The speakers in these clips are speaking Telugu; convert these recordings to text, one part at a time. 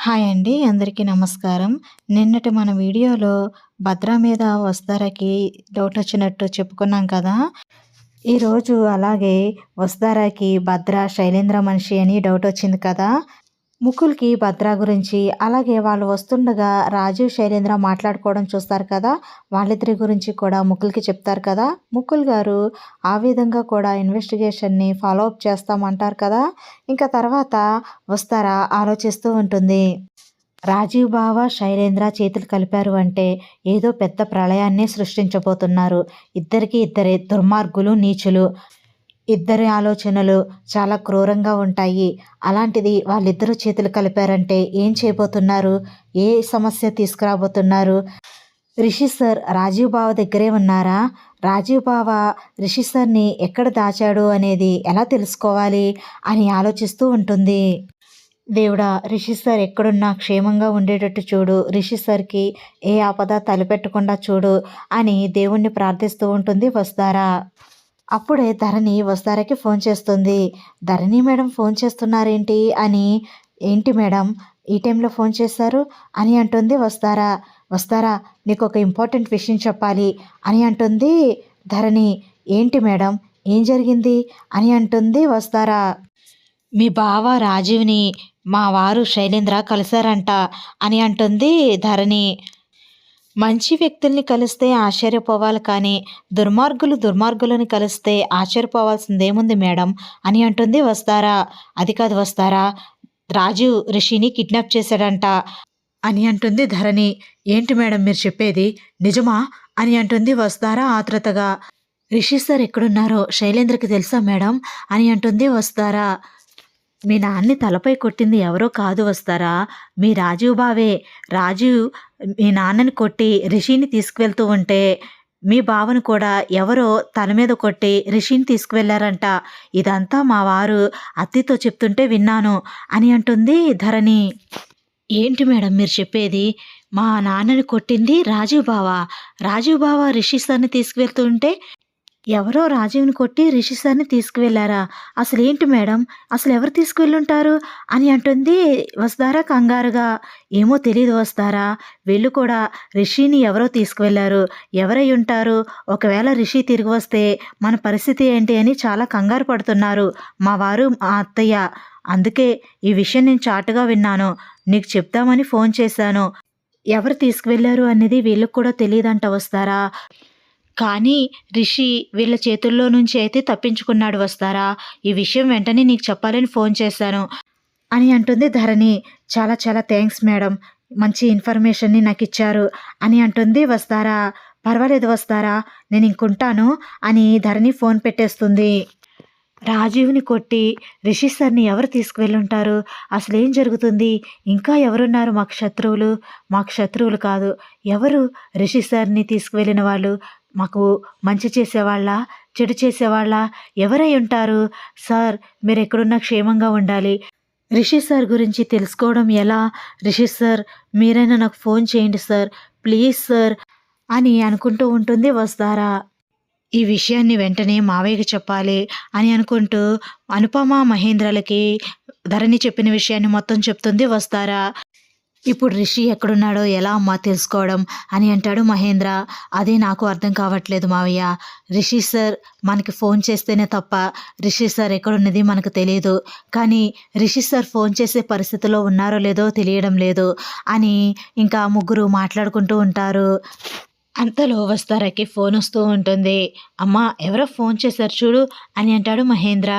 హాయ్ అండి. అందరికీ నమస్కారం. నిన్నటి మన వీడియోలో భద్ర మీద వస్తారాకి డౌటొచ్చినట్టు చెప్పుకున్నాం కదా! ఈరోజు అలాగే వస్తారాకి భద్ర, శైలేంద్ర మనిషి అని డౌట్ వచ్చింది కదా! ముకుల్‌కి భద్ర గురించి, అలాగే వాళ్ళు వస్తుండగా రాజు, శైలేంద్ర మాట్లాడుకోవడం చూస్తారు కదా! వాళ్ళిద్దరి గురించి కూడా ముకుల్‌కి చెప్తారు కదా! ముకుల్ గారు ఆ విధంగా కూడా ఇన్వెస్టిగేషన్‌ని ఫాలో అప్ చేస్తామంటారు కదా! ఇంకా తర్వాత వస్తారా ఆలోచిస్తూ ఉంటుంది. రాజీవ్ బావ, శైలేంద్ర చేతులు కలిపారు అంటే ఏదో పెద్ద ప్రళయాన్నే సృష్టించబోతున్నారు. ఇద్దరికి ఇద్దరే దుర్మార్గులు, నీచులు. ఇద్దరి ఆలోచనలు చాలా క్రూరంగా ఉంటాయి. అలాంటిది వాళ్ళిద్దరూ చేతులు కలిపారంటే ఏం చేయబోతున్నారు? ఏ సమస్య తీసుకురాబోతున్నారు? రిషి సార్ రాజీవ్ బావ దగ్గరే ఉన్నారా? రాజీవ్ బావ రిషి సార్‌ని ఎక్కడ దాచాడు అనేది ఎలా తెలుసుకోవాలి? అని ఆలోచిస్తూ ఉంటుంది. దేవుడా! రిషి సార్ ఎక్కడున్నా క్షేమంగా ఉండేటట్టు చూడు. రిషి సార్‌కి ఏ ఆపద తలపెట్టకుండా చూడు అని దేవుణ్ణి ప్రార్థిస్తూ ఉంటుంది వస్తారా. అప్పుడే ధరణి వస్తారాకి ఫోన్ చేస్తుంది. ధరణి మేడం ఫోన్ చేస్తున్నారేంటి? అని ఏంటి మేడం ఈ టైంలో ఫోన్ చేశారు? అని అంటుంది వస్తారా. వస్తారా నీకొక ఇంపార్టెంట్ విషయం చెప్పాలి అని అంటుంది ధరణి. ఏంటి మేడం ఏం జరిగింది? అని అంటుంది వస్తారా. మీ బావ రాజీవ్‌ని మా వారు శైలేంద్ర కలిసారంట అని అంటుంది ధరణి. మంచి వ్యక్తుల్ని కలిస్తే ఆశ్చర్యపోవాలి కానీ దుర్మార్గులు దుర్మార్గులను కలిస్తే ఆశ్చర్యపోవాల్సిందేముంది మేడం అని అంటుంది వస్తారా. అది కాదు వస్తారా రాజీవ్ రిషిని కిడ్నాప్ చేశాడంట అని అంటుంది ధరణి. ఏంటి మేడం మీరు చెప్పేది? నిజమా? అని అంటుంది వస్తారా ఆతృతగా. రిషి సార్ ఎక్కడున్నారో శైలేంద్రకి తెలుసా మేడం? అని అంటుంది వస్తారా. మీ నాన్ని తలపై కొట్టింది ఎవరో కాదు వస్తారా. మీ రాజీవ్ బావే. రాజీవ్ మీ నాన్నని కొట్టి రిషిని తీసుకువెళ్తూ ఉంటే మీ బావను కూడా ఎవరో తల మీద కొట్టి రిషిని తీసుకువెళ్ళారంట. ఇదంతా మా వారు అత్తితో చెప్తుంటే విన్నాను అని అంటుంది ధరణి. ఏంటి మేడం మీరు చెప్పేది? మా నాన్నని కొట్టింది రాజీవ్ బావ. రాజీవ్ బావ రిషి సార్‌ని తీసుకువెళ్తూ ఉంటే ఎవరో రాజీవ్‌ని కొట్టి రిషి సార్‌ని తీసుకువెళ్ళారా? అసలేంటి మేడం? అసలు ఎవరు తీసుకువెళ్ళుంటారు? అని అంటుంది వస్తారా కంగారుగా. ఏమో తెలియదు వస్తారా. వీళ్ళు కూడా రిషిని ఎవరో తీసుకువెళ్ళారు. ఉంటారు ఒకవేళ రిషి తిరిగి వస్తే మన పరిస్థితి ఏంటి అని చాలా కంగారు పడుతున్నారు మా వారు, మా అత్తయ్య. అందుకే ఈ విషయం నేను చాటుగా విన్నాను. నీకు చెప్దామని ఫోన్ చేశాను. ఎవరు తీసుకువెళ్ళారు అనేది వీళ్ళకి కూడా తెలియదంట వస్తారా. కానీ రిషి వీళ్ళ చేతుల్లో నుంచి అయితే తప్పించుకున్నాడు వస్తారా. ఈ విషయం వెంటనే నీకు చెప్పాలని ఫోన్ చేశాను అని అంటుంది ధరణి. చాలా చాలా థ్యాంక్స్ మేడం. మంచి ఇన్ఫర్మేషన్‌ని నాకు ఇచ్చారు అని అంటుంది వస్తారా. పర్వాలేదు వస్తారా నేను ఇంకుంటాను అని ధరణి ఫోన్ పెట్టేస్తుంది. రాజీవ్‌ని కొట్టి రిషి సార్‌ని ఎవరు తీసుకువెళ్ళుంటారు? అసలు ఏం జరుగుతుంది? ఇంకా ఎవరున్నారు మాకు శత్రువులు? మాకు శత్రువులు కాదు. ఎవరు రిషి సార్‌ని తీసుకువెళ్ళిన వాళ్ళు? మాకు మంచి చేసేవాళ్ళా? చెడు చేసేవాళ్ళ ఎవరై ఉంటారు? సార్ మీరు ఎక్కడున్నా క్షేమంగా ఉండాలి. రిషి సార్ గురించి తెలుసుకోవడం ఎలా? రిషి సార్ మీరైనా నాకు ఫోన్ చేయండి సార్. ప్లీజ్ సార్ అని అనుకుంటూ ఉంటుంది వస్తారా. ఈ విషయాన్ని వెంటనే మావయ్యకి చెప్పాలి అని అనుకుంటూ అనుపమ, మహేంద్రలకి ధరణి చెప్పిన విషయాన్ని మొత్తం చెప్తుంది వస్తారా. ఇప్పుడు రిషి ఎక్కడున్నాడో ఎలా అమ్మా తెలుసుకోవడం? అని అంటాడు మహేంద్ర. అదే నాకు అర్థం కావట్లేదు మావయ్య. రిషి సార్ మనకి ఫోన్ చేస్తేనే తప్ప రిషి సార్ ఎక్కడున్నది మనకు తెలియదు కానీ రిషి సార్ ఫోన్ చేసే పరిస్థితిలో ఉన్నారో లేదో తెలియడం లేదు అని ఇంకా ముగ్గురు మాట్లాడుకుంటూ ఉంటారు. అంతలో వస్తారకి ఫోన్ వస్తూ ఉంటుంది. అమ్మా ఎవరో ఫోన్ చేశారు చూడు అని అంటాడు మహేంద్ర.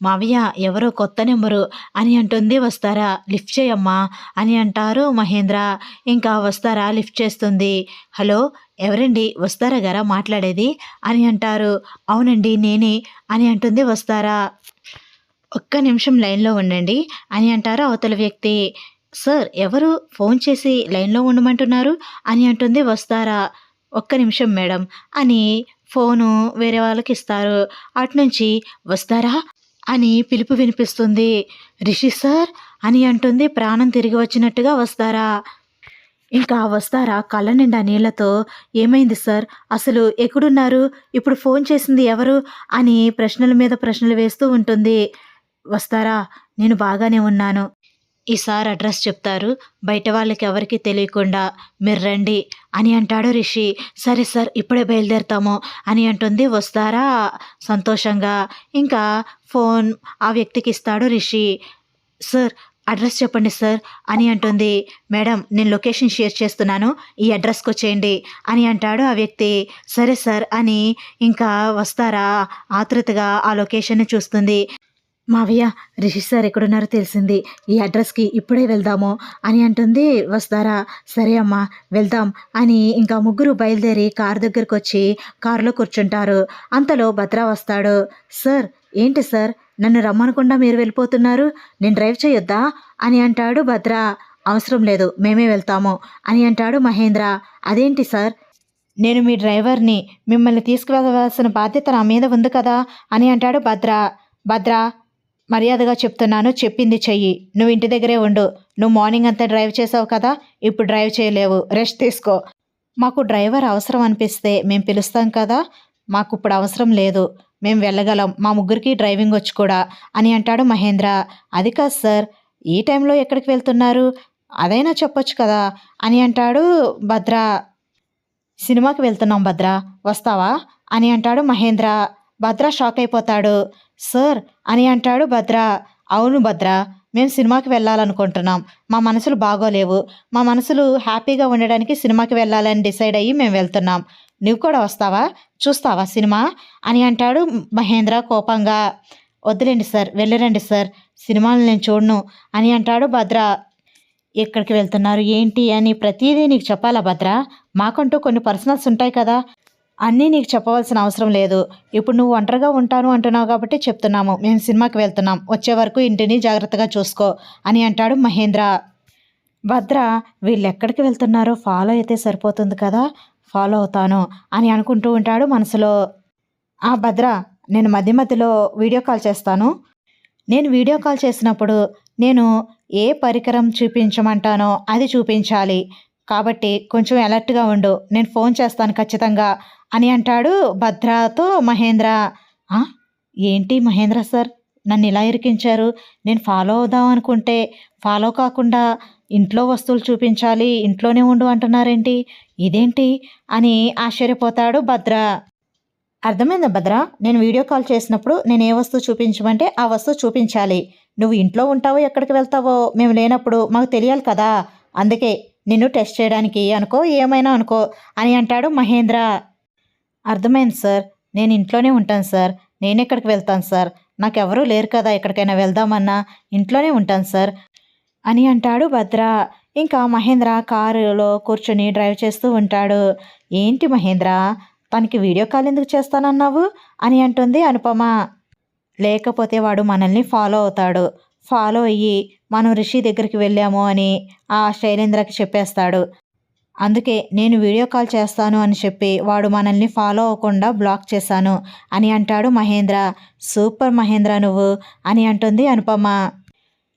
మావయ్య ఎవరో కొత్త నెంబరు అని అంటుంది వస్తారా. లిఫ్ట్ చేయమ్మా అని అంటారు మహేంద్ర. ఇంకా వస్తారా లిఫ్ట్ చేస్తుంది. హలో ఎవరండి వస్తారా గారా మాట్లాడేది? అని అంటారు. అవునండి నేనే అని అంటుంది వస్తారా. ఒక్క నిమిషం లైన్‌లో ఉండండి అని అంటారు అవతల వ్యక్తి. సార్ ఎవరు ఫోన్ చేసి లైన్‌లో ఉండమంటున్నారు? అని అంటుంది వస్తారా. ఒక్క నిమిషం మేడం అని ఫోను వేరే వాళ్ళకి ఇస్తారు అటు నుంచి వస్తారా అని పిలుపు వినిపిస్తుంది. రిషి సార్ అని అంటుంది ప్రాణం తిరిగి వచ్చినట్టుగా వస్తారా. ఇంకా వస్తారా కళ్ళ నిండా నీళ్ళతో ఏమైంది సార్? అసలు ఎక్కడున్నారు? ఇప్పుడు ఫోన్ చేసింది ఎవరు? అని ప్రశ్నల మీద ప్రశ్నలు వేస్తూ ఉంటుంది. వస్తారా నేను బాగానే ఉన్నాను. ఈ సార్ అడ్రస్ చెప్తారు. బయట వాళ్ళకి ఎవరికి తెలియకుండా మీరు రండి. అని అంటాడు రిషి. సరే సార్ ఇప్పుడే బయలుదేరుతాము అని అంటుంది. వస్తారా? సంతోషంగా. ఇంకా ఫోన్ ఆ వ్యక్తికి ఇస్తాడు రిషి. సార్ అడ్రస్ చెప్పండి సార్ అని అంటుంది. మేడం నేను లొకేషన్ షేర్ చేస్తున్నాను. ఈ అడ్రస్కి వచ్చేయండి అని అంటాడు ఆ వ్యక్తి. సరే సార్ అని ఇంకా వస్తారా? ఆతృతగా ఆ లొకేషన్ని చూస్తుంది. మావయ్య రిషి సార్ ఎక్కడున్నారో తెలిసింది. ఈ అడ్రస్కి ఇప్పుడే వెళ్దాము అని అంటుంది వస్తారా సరే అమ్మా వెళ్దాం అని ఇంకా ముగ్గురు బయలుదేరి కారు దగ్గరకు వచ్చి కారులో కూర్చుంటారు. అంతలో భద్ర వస్తాడు. సార్ ఏంటి సార్? నన్ను రమ్మనకుండా మీరు వెళ్ళిపోతున్నారు. నేను డ్రైవ్ చేయొద్దా? అని అంటాడు భద్ర. అవసరం లేదు మేమే వెళ్తాము అని అంటాడు మహేంద్ర. అదేంటి సార్? నేను మీ డ్రైవర్ని మిమ్మల్ని తీసుకువెళ్ళవలసిన బాధ్యత నా మీద ఉంది కదా? అని అంటాడు భద్ర. భద్ర మర్యాదగా చెప్తున్నాను చెప్పింది చెయ్యి. నువ్వు ఇంటి దగ్గరే ఉండు. నువ్వు మార్నింగ్ అంతా డ్రైవ్ చేసావు కదా ఇప్పుడు డ్రైవ్ చేయలేవు. రెస్ట్ తీసుకో. మాకు డ్రైవర్ అవసరం అనిపిస్తే మేము పిలుస్తాం కదా మాకు ఇప్పుడు అవసరం లేదు. మేము వెళ్ళగలం. మా ముగ్గురికి డ్రైవింగ్ వచ్చి కూడా అని అంటాడు మహేంద్ర. అది కాదు సార్ ఈ టైంలో ఎక్కడికి వెళ్తున్నారు? అదైనా చెప్పొచ్చు కదా అని అంటాడు భద్ర. సినిమాకి వెళ్తున్నాం భద్ర. వస్తావా? అని అంటాడు మహేంద్ర. భద్ర షాక్ అయిపోతాడు. సార్ అని అంటాడు భద్ర. అవును భద్ర మేము సినిమాకి వెళ్ళాలనుకుంటున్నాం. మా మనసులు బాగోలేవు. మా మనసులు హ్యాపీగా ఉండడానికి సినిమాకి వెళ్ళాలని డిసైడ్ అయ్యి మేము వెళ్తున్నాం. నువ్వు కూడా వస్తావా? చూస్తావా సినిమా? అని అంటాడు మహేంద్ర కోపంగా. వద్దులేండి సార్ వెళ్ళరండి సార్. సినిమాలు నేను చూడను అని అంటాడు భద్ర. ఎక్కడికి వెళ్తున్నారు? ఏంటి? అని ప్రతిదీ నీకు చెప్పాలా భద్ర? మాకంటూ కొన్ని పర్సనల్స్ ఉంటాయి కదా. అన్నీ నీకు చెప్పవలసిన అవసరం లేదు. ఇప్పుడు నువ్వు ఒంటరిగా ఉంటాను అంటున్నావు కాబట్టి చెప్తున్నాము. మేము సినిమాకి వెళ్తున్నాం. వచ్చే వరకు ఇంటిని జాగ్రత్తగా చూసుకో అని అంటాడు మహేంద్ర. భద్ర వీళ్ళు ఎక్కడికి వెళ్తున్నారో ఫాలో అయితే సరిపోతుంది కదా? ఫాలో అవుతాను అని అనుకుంటూ ఉంటాడు మనసులో. ఆ భద్ర నేను మధ్య మధ్యలో వీడియో కాల్ చేస్తాను. నేను వీడియో కాల్ చేసినప్పుడు నేను ఏ పరికరం చూపించమంటానో అది చూపించాలి. కాబట్టి కొంచెం అలర్ట్గా ఉండు. నేను ఫోన్ చేస్తాను ఖచ్చితంగా అని అంటాడు భద్రతో మహేంద్ర. ఏంటి మహేంద్ర సార్? నన్ను ఇలా ఇరికించారు. నేను ఫాలో అవుదాం అనుకుంటే ఫాలో కాకుండా ఇంట్లో వస్తువులు చూపించాలి ఇంట్లోనే ఉండు అంటున్నారేంటి? ఇదేంటి? అని ఆశ్చర్యపోతాడు భద్ర. అర్థమైందా భద్ర? నేను వీడియో కాల్ చేసినప్పుడు నేను ఏ వస్తువు చూపించమంటే ఆ వస్తువు చూపించాలి. నువ్వు ఇంట్లో ఉంటావో ఎక్కడికి వెళ్తావో మేము లేనప్పుడు మాకు తెలియాలి కదా. అందుకే నిన్ను టెస్ట్ చేయడానికి అనుకో ఏమైనా అనుకో అని అంటాడు మహేంద్ర. అర్థమైంది సార్. నేను ఇంట్లోనే ఉంటాను సార్. నేను ఎక్కడికి వెళ్తాను సార్. నాకెవరూ లేరు కదా ఎక్కడికైనా వెళ్దామన్నా. ఇంట్లోనే ఉంటాను సార్. అని అంటాడు భద్ర. ఇంకా మహేంద్ర కారులో కూర్చొని డ్రైవ్ చేస్తూ ఉంటాడు. ఏంటి మహేంద్ర? తనకి వీడియో కాల్ ఎందుకు చేస్తానన్నావు? అని అంటుంది అనుపమ. లేకపోతే వాడు మనల్ని ఫాలో అవుతాడు. ఫాలో అయ్యి మనం రిషి దగ్గరికి వెళ్ళాము అని ఆ శైలేంద్రకి చెప్పేస్తాడు. అందుకే నేను వీడియో కాల్ చేస్తాను అని చెప్పి వాడు మనల్ని ఫాలో అవ్వకుండా బ్లాక్ చేశాను అని అంటాడు మహేంద్ర. సూపర్ మహేంద్ర నువ్వు అని అంటుంది అనుపమ.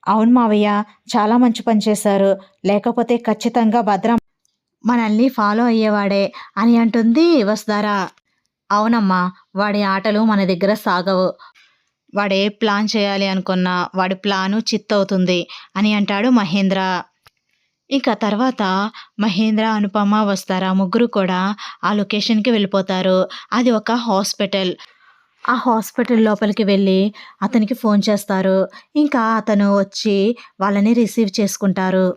అవును మావయ్య చాలా మంచి పని చేశారు. లేకపోతే ఖచ్చితంగా భద్రం మనల్ని ఫాలో అయ్యేవాడే అని అంటుంది వసుధార. అవునమ్మా వాడి ఆటలు మన దగ్గర సాగవు. వాడే ప్లాన్ చేయాలి అనుకున్నా వాడి ప్లాను చిత్తవుతుంది అని అంటాడు మహేంద్ర. ఇక తర్వాత మహేంద్ర అనుపమ వస్తారా? ముగ్గురు కూడా ఆ లొకేషన్కి వెళ్ళిపోతారు. అది ఒక హాస్పిటల్. ఆ హాస్పిటల్ లోపలికి వెళ్ళి అతనికి ఫోన్ చేస్తారు. ఇంకా అతను వచ్చి వాళ్ళని రిసీవ్ చేసుకుంటారు.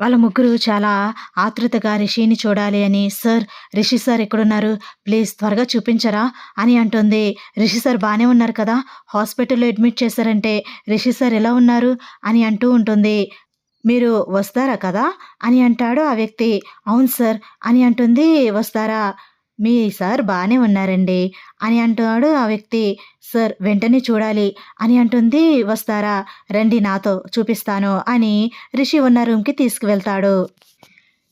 వాళ్ళ ముగ్గురు చాలా ఆతృతగా రిషిని చూడాలి అని సార్ రిషి సార్ ఎక్కడున్నారు? ప్లీజ్ త్వరగా చూపించరా? అని అంటుంది. రిషి సార్ బాగానే ఉన్నారు కదా? హాస్పిటల్లో అడ్మిట్ చేశారంటే రిషి సార్ ఎలా ఉన్నారు? అని అంటూ ఉంటుంది. మీరు వస్తారా కదా అని అంటాడు ఆ వ్యక్తి. అవును సార్ అని అంటుంది. వస్తారా? మీ సార్ బాగానే ఉన్నారండి అని అంటాడు ఆ వ్యక్తి. సార్ వెంటనే చూడాలి అని అంటుంది. వస్తారా? రండి నాతో చూపిస్తాను అని రిషి ఉన్న రూమ్కి తీసుకువెళ్తాడు.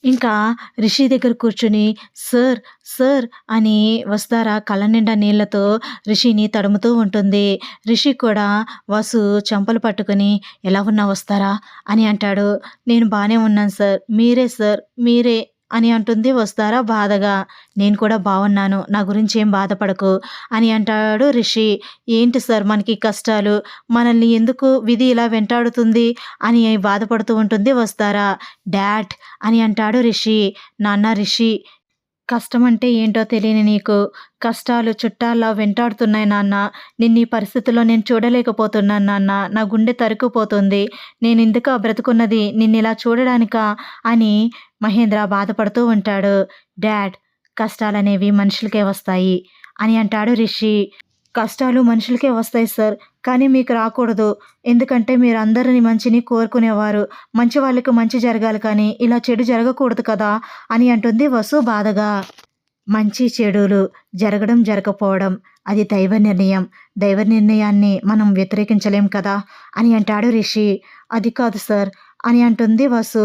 ఇంకా రిషి దగ్గర కూర్చుని సార్ సార్ అని వస్తారా కళ్ళ నిండా నీళ్ళతో రిషిని తడుముతూ ఉంటుంది. రిషి కూడా వసు చెంపలు పట్టుకుని ఎలా ఉన్నా వస్తారా అని అంటాడు. నేను బాగానే ఉన్నాను సార్. మీరే సార్. మీరే. అని అంటుంది. వస్తారా? బాధగా. నేను కూడా బాగున్నాను నా గురించి ఏం బాధపడకు అని అంటాడు రిషి. ఏంటి సార్ మనకి కష్టాలు? మనల్ని ఎందుకు విధి ఇలా వెంటాడుతుంది అని బాధపడుతూ ఉంటుంది. వస్తారా? డాడ్ అని అంటాడు రిషి. నాన్న రిషి కష్టం అంటే ఏంటో తెలియని నీకు. కష్టాలు చుట్టాల్లో వెంటాడుతున్నాయి నాన్న. నిన్ను ఈ పరిస్థితుల్లో నేను చూడలేకపోతున్నాను నాన్న. నా గుండె తరుకుపోతుంది నేను ఎందుకు బ్రతుకున్నది నిన్ను ఇలా చూడడానికా అని మహేంద్ర బాధపడుతూ ఉంటాడు. డాడ్ కష్టాలనేవి మనుషులకే వస్తాయి అని అంటాడు రిషి. కష్టాలు మనుషులకే వస్తాయి సార్ కానీ మీకు రాకూడదు. ఎందుకంటే మీరు అందరిని మంచిని కోరుకునేవారు. మంచి వాళ్ళకి మంచి జరగాలి కానీ ఇలా చెడు జరగకూడదు కదా అని అంటుంది వసు బాధగా. మంచి చెడులు జరగడం జరగకపోవడం అది దైవ నిర్ణయం. దైవ నిర్ణయాన్ని మనం వ్యతిరేకించలేం కదా అని అంటాడు రిషి. అది కాదు సార్ అని అంటుంది వసు.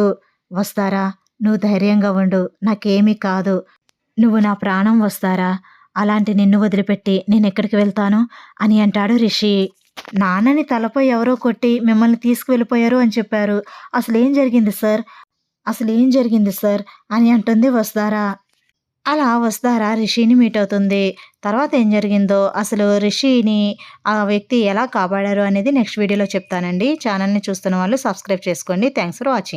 వస్తారా? నువ్వు ధైర్యంగా ఉండు. నాకేమీ కాదు. నువ్వు నా ప్రాణం వస్తారా? అలాంటి నిన్ను వదిలిపెట్టి నేను ఎక్కడికి వెళ్తాను? అని అంటాడు రిషి. నాన్నని తలపై ఎవరో కొట్టి మిమ్మల్ని తీసుకువెళ్ళిపోయారు అని చెప్పారు. అసలు ఏం జరిగింది సార్? అసలు ఏం జరిగింది సార్? అని అంటుంది వస్తారా? అలా వస్తారా రిషిని మీట్ అవుతుంది. తర్వాత ఏం జరిగిందో అసలు రిషిని ఆ వ్యక్తి ఎలా కాపాడారు అనేది నెక్స్ట్ వీడియోలో చెప్తానండి. ఛానల్ని చూస్తున్న వాళ్ళు సబ్స్క్రైబ్ చేసుకోండి. Thanks for watching.